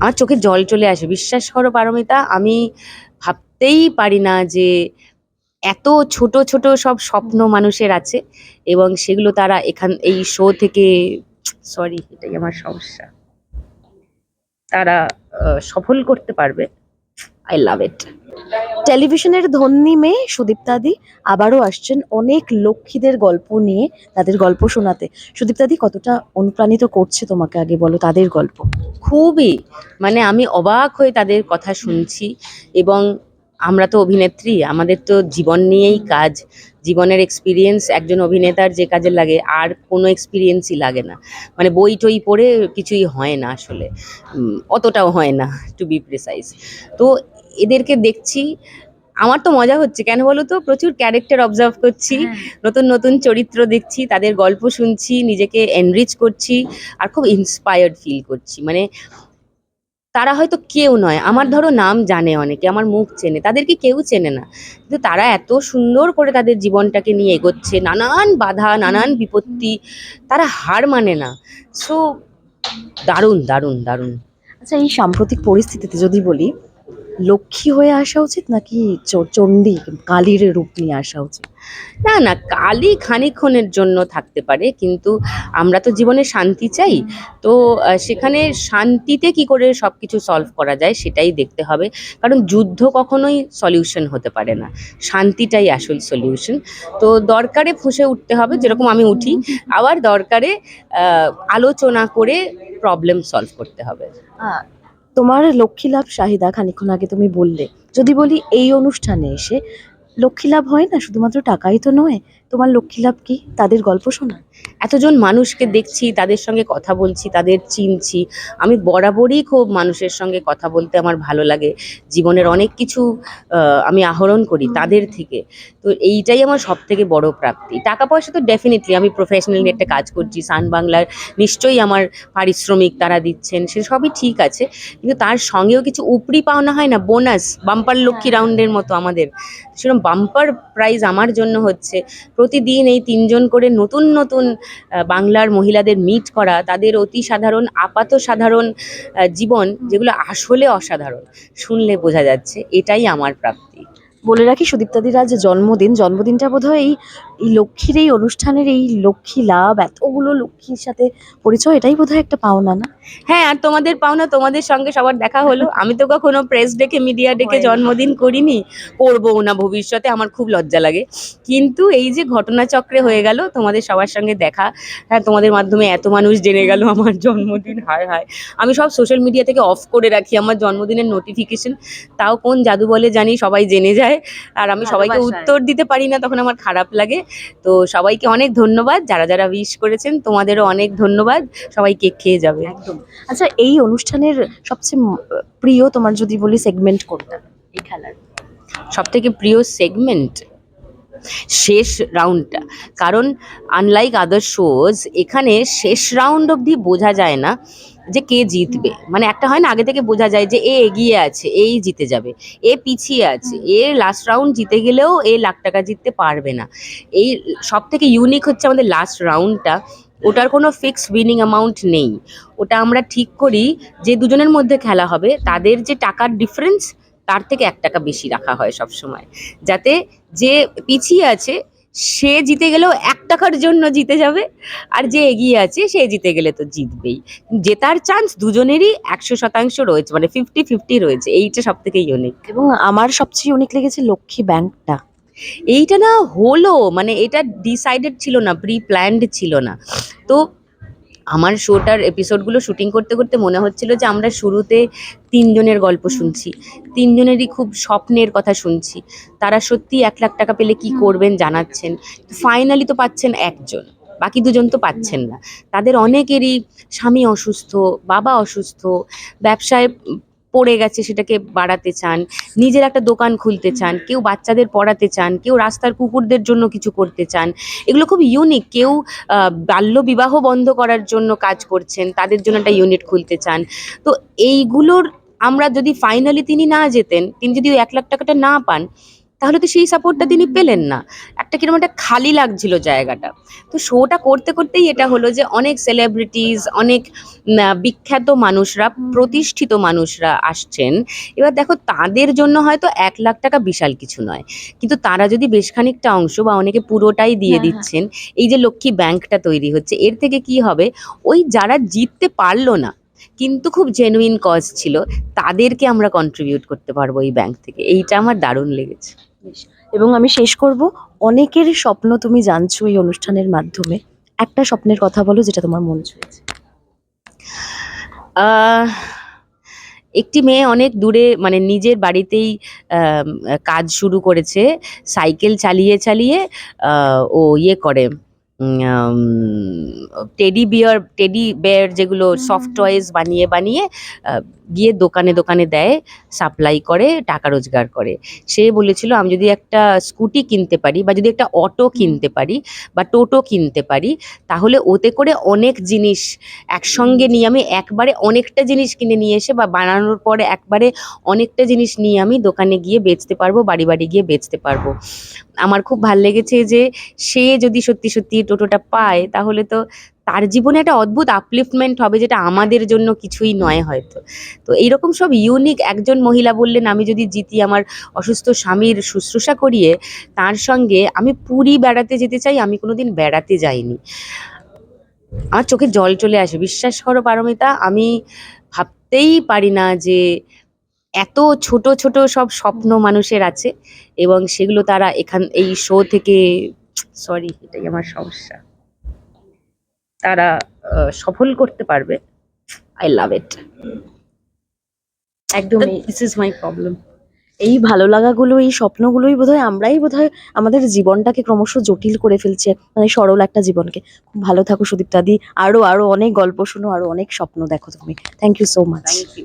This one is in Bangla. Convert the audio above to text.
আমার চোখে জল চলে আসে। বিশ্বাস করো পারমিতা, আমি ভাবতেই পারি না যে এত ছোট ছোট সব স্বপ্ন মানুষের আছে এবং সেগুলো তারা এখান, এই শো থেকে সরি এটাই আমার সমস্যা। তারা সফল করতে পারবে। আই লাভ ইট টেলিভিশনের ধন্যী মেয়ে সুদীপ্তাদি আবারও আসছেন অনেক লক্ষ্মীদের গল্প নিয়ে তাদের গল্প শোনাতে। সুদীপ্তাদি, কতটা অনুপ্রাণিত করছে তোমাকে আগে বলো তাদের গল্প? খুবই। মানে আমি অবাক হয়ে তাদের কথা শুনছি এবং আমরা তো অভিনেত্রী, আমাদের তো জীবন নিয়েই কাজ। জীবনের এক্সপিরিয়েন্স একজন অভিনেতার যে কাজে লাগে, আর কোনো এক্সপিরিয়েন্সই লাগে না। মানে বই টই পড়ে কিছুই হয় না আসলে। অতটাও হয় না টু বি প্রিসাইজ তো এদেরকে দেখছি আমার তো মজা হচ্ছে। কেন বলো তো? প্রচুর ক্যারেক্টার অবজার্ভ করছি নতুন নতুন চরিত্র দেখছি তাদের গল্প শুনছি নিজেকে এনরিচ করছি আর খুব ইন্সপায়ার্ড ফিল করছি। মানে তারা হয়তো কেউ নয় আমার ধরো নাম জানে অনেকে আমার মুখ চেনে তাদেরকে কেউ চেনে না। কিন্তু তারা এত সুন্দর করে তাদের জীবনটাকে নিয়ে এগোচ্ছে নানান বাধা নানান বিপত্তি তারা হার মানে না। সো দারুণ দারুণ দারুণ। আচ্ছা এই সাম্প্রতিক পরিস্থিতিতে যদি বলি লক্ষ্মী হয়ে আসা উচিত নাকি চ- চণ্ডী কালীর রূপ নিয়ে আসা উচিত? না না কালই খানিক্ষণের জন্য থাকতে পারে কিন্তু আমরা তো জীবনে শান্তি চাই। তো সেখানে শান্তিতে কি করে সব কিছু সলভ করা যায় সেটাই দেখতে হবে। কারণ যুদ্ধ কখনোই সলিউশন হতে পারে না। শান্তিটাই আসল সলিউশন তো দরকারে ফুঁসে উঠতে হবে যেরকম আমি উঠি। আবার দরকারে আলোচনা করে প্রবলেম সলভ করতে হবে। তোমার লক্ষ্মী লাভ চাহিদা খানিক্ষণ আগে তুমি বললে, যদি বলি এই অনুষ্ঠানে এসে লক্ষ্মী লাভ হয় না, শুধুমাত্র টাকাই তো নয় তোমার লক্ষ্মী লাভ কি? তাদের গল্প শোনা। এতজন মানুষকে দেখছি তাদের সঙ্গে কথা বলছি তাদের চিনছি। আমি বরাবরই খুব মানুষের সঙ্গে কথা বলতে আমার ভালো লাগে। জীবনের অনেক কিছু আমি আহরণ করি তাদের থেকে। তো এইটাই আমার সব থেকে বড় প্রাপ্তি। টাকা পয়সা তো ডেফিনেটলি আমি প্রফেশনালি একটা কাজ করছি। সান বাংলার নিশ্চয়ই আমার পারিশ্রমিক তারা দিচ্ছেন সে সবই ঠিক আছে। কিন্তু তার সঙ্গেও কিছু উপরি পাওনা হয় না বোনাস বাম্পার লক্ষ্মী রাউন্ডের মতো আমাদের। সেরকম বাম্পার প্রাইজ আমার জন্য হচ্ছে। প্রতিদিন এই তিনজন করে নতুন নতুন বাংলার মহিলাদের মিট করা, তাদের অতি সাধারণ, আপাত সাধারণ জীবন যেগুলো আসলে অসাধারণ, শুনলে বোঝা যাচ্ছে এটাই আমার প্রাপ্তি। বলে রাখি সুদীপ্তাদির আজ জন্মদিন। জন্মদিনটা বোধহয় এই লক্ষ্মীর এই অনুষ্ঠানের এই লক্ষ্মী লাভ এতগুলো লক্ষ্মীর সাথে পরিচয় এটাই বোধহয় একটা পাওনা না? হ্যাঁ আর তোমাদের পাওনা তোমাদের সঙ্গে সবার দেখা হলো। আমি তো কখনো প্রেস ডেকে মিডিয়া ডেকে জন্মদিন করিনি করব না ভবিষ্যতে আমার খুব লজ্জা লাগে। কিন্তু এই যে ঘটনাচক্রে হয়ে গেল তোমাদের সবার সঙ্গে দেখা হ্যাঁ তোমাদের মাধ্যমে এত মানুষ জেনে গেল আমার জন্মদিন হায় হায়। আমি সব সোশ্যাল মিডিয়া থেকে অফ করে রাখি আমার জন্মদিনের নোটিফিকেশন তাও কোন জাদু বলে জানি সবাই জেনে যায় আর আমি সবাইকে উত্তর দিতে পারি না তখন আমার খারাপ লাগে। তো সবাইকে অনেক ধন্যবাদ। যারা যারা উইশ করেছেন তোমাদেরও অনেক ধন্যবাদ। সবাই কেক খেয়ে যাবে। একদম। আচ্ছা এই অনুষ্ঠানের সবচেয়ে প্রিয় তোমার যদি বলি সেগমেন্ট কোনটা? এই খেলার। সব থেকে প্রিয় সেগমেন্ট শেষ রাউন্ডটা কারণ আনলাইক আদার শোজ এখানে শেষ রাউন্ড অবধি বোঝা যায় না। যে কে জিতবে। মানে একটা হয় না আগে থেকে বোঝা যায় যে এ এগিয়ে আছে এই জিতে যাবে এ পিছিয়ে আছে এ লাস্ট রাউন্ড জিতে গেলেও এ লাখ টাকা জিততে পারবে না। এই সব থেকে ইউনিক হচ্ছে আমাদের লাস্ট রাউন্ডটা ওটার কোনো ফিক্স উইনিং অ্যামাউন্ট নেই। ওটা আমরা ঠিক করি যে দুজনের মধ্যে খেলা হবে তাদের যে টাকার ডিফারেন্স তার থেকে এক টাকা বেশি রাখা হয় সব সময় যাতে যে পিছিয়ে আছে সে জিতে গেলেও এক টাকার জন্য জিতে যাবে। আর যে এগিয়ে আছে সে জিতে গেলে তো জিতবেই। জেতার চান্স দুজনেরই একশো শতাংশ রয়েছে মানে ফিফটি ফিফটি রয়েছে। এইটা সব থেকে ইউনিক এবং আমার সবচেয়ে ইউনিক লেগেছে লক্ষ্মী ব্যাংকটা। এইটা না হলো মানে এটা ডিসাইডেড ছিল না প্রি প্ল্যান্ড ছিল না। তো আমার শোটার এপিসোডগুলো শুটিং করতে করতে মনে হচ্ছিল যে আমরা শুরুতে তিনজনের গল্প শুনছি। তিনজনেরই খুব স্বপ্নের কথা শুনছি। তারা সত্যি এক লাখ টাকা পেলে কি করবেন জানাচ্ছেন। ফাইনালি তো পাচ্ছেন একজন। বাকি দুজন তো পাচ্ছেন না। তাদের অনেকেরই স্বামী অসুস্থ, বাবা অসুস্থ, ব্যবসায় পড়ে গেছে সেটাকে বাড়াতে চান, নিজের একটা দোকান খুলতে চান, কেউ বাচ্চাদের পড়াতে চান, কেউ রাস্তার কুকুরদের জন্য কিছু করতে চান, এগুলো খুব ইউনিক কেউ বাল্যবিবাহ বাল্য বিবাহ বন্ধ করার জন্য কাজ করছেন, তাদের জন্য একটা ইউনিট খুলতে চান। তো এইগুলোর আমরা যদি ফাইনালি তিনি না যেতেন, তিনি যদি ওই এক লাখ টাকাটা না পান তাহলে তো সেই সাপোর্টটা তিনি পেলেন না। একটা কীরকম একটা খালি লাগছিল জায়গাটা। তো শোটা করতে করতেই এটা হলো যে অনেক সেলিব্রিটিস অনেক বিখ্যাত মানুষরা প্রতিষ্ঠিত মানুষরা আসছেন। এবার দেখো তাদের জন্য হয়তো এক লাখ টাকা বিশাল কিছু নয়। কিন্তু তারা যদি বেশ খানিকটা অংশ বা অনেকে পুরোটাই দিয়ে হ্যাঁ, হ্যাঁ। দিচ্ছেন এই যে লক্ষ্মী ব্যাংকটা তৈরি হচ্ছে এর থেকে কি হবে? ওই যারা জিততে পারল না কিন্তু খুব জেনুইন কজ ছিল। তাদেরকে আমরা কন্ট্রিবিউট করতে পারব এই ব্যাংক থেকে। এইটা আমার দারুণ লেগেছে। এবং আমি শেষ করব। অনেকের স্বপ্ন তুমি জানছো এই অনুষ্ঠানের মাধ্যমে। একটা স্বপ্নের কথা বলো যেটা তোমার মন ছুঁয়েছে। আহ, একটি মেয়ে অনেক দূরে মানে নিজের বাড়িতেই কাজ শুরু করেছে। সাইকেল চালিয়ে চালিয়ে আহ, ও ইয়ে করে। টেডি বিয়ার টেডি বেয়ার যেগুলো সফট। টয়েস বানিয়ে বানিয়ে গিয়ে দোকানে দোকানে দেয় সাপ্লাই করে টাকা রোজগার করে। সে বলেছিল আমি যদি একটা স্কুটি কিনতে পারি বা যদি একটা অটো কিনতে পারি বা টোটো কিনতে পারি তাহলে ওতে করে অনেক জিনিস একসঙ্গে নিয়ে আমি একবারে অনেকটা জিনিস কিনে নিয়ে এসে বা বানানোর পরে একবারে অনেকটা জিনিস নিয়ে আমি দোকানে গিয়ে বেচতে পারব বাড়ি বাড়ি গিয়ে বেচতে পারব। আমার খুব ভালো লেগেছে যে সে যদি সত্যি সত্যি টোটোটা পায়, তাহলে তো তার জীবনে একটা অদ্ভুত আপলিফটমেন্ট হবে যেটা আমাদের জন্য কিছুই নয় হয়তো। তো এইরকম সব ইউনিক একজন মহিলা বললেন, আমি যদি জিতি আমার অসুস্থ স্বামীর শুশ্রূষা করিয়ে, তার সঙ্গে আমি পুরী বেড়াতে যেতে চাই, আমি কোনোদিন বেড়াতে যাইনি। আমার চোখে জল চলে আসে, বিশ্বাস করো পারমিতা, আমি ভাবতেই পারি না যে এত ছোট ছোট সব স্বপ্ন মানুষের আছে এবং সেগুলো তারা এখান, এই শো থেকে সরি এটাই আমার সমস্যা। তারা সফল করতে পারবে। আই লাভ ইট একদমই দিস ইজ মাই প্রবলেম এই ভালো লাগাগুলো এই স্বপ্নগুলোই বোধহয় আমরাই বোধহয় আমাদের জীবনটাকে ক্রমশ জটিল করে ফেলছে মানে সরল একটা জীবনকে। খুব ভালো থাকো সুদীপ্তাদি আরও আরও অনেক গল্প শোনো আরও অনেক স্বপ্ন দেখো তুমি। Thank you so much thank you